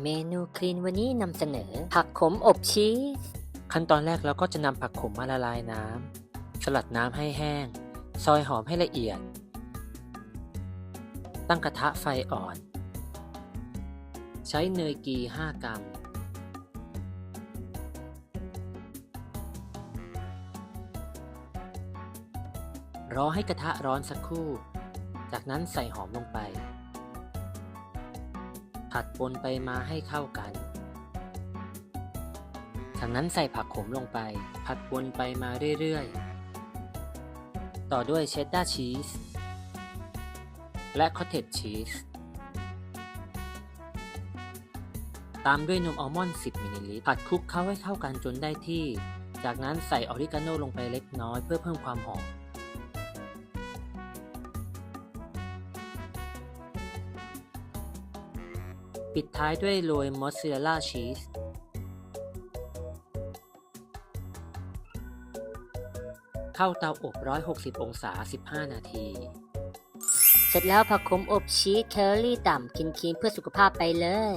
เมนูคลีนวันนี้นำเสนอ ผักขมอบชีส ขั้นตอนแรกเราก็จะนำผักขมมาละลายน้ำสลัดน้ำให้แห้ง ซอยหอมให้ละเอียด ตั้งกระทะไฟอ่อน ใช้เนยกี 5 กรัม รอให้กระทะร้อนสักครู่ จากนั้นใส่หอมลงไป ผัดปนไปมาให้เข้ากัน จากนั้นใส่ผักขมลงไป ผัดวนไปมาเรื่อยๆ ต่อด้วยเชดดาร์ชีส และคอตเทจชีส ตามด้วยนมอัลมอนด์ 10 มิลลิลิตร ผัดคลุกเข้าให้เข้ากันจนได้ที่ จากนั้นใส่ออริกาโนลงไปเล็กน้อยเพื่อเพิ่มความหอม ปิดท้ายด้วยโรยมอสซาเรลล่าชีสเข้าเตาอบ 160 องศา 15 นาที เสร็จแล้วผักขมอบชีสแคลอรี่ต่ำกินคลีนเพื่อสุขภาพไปเลย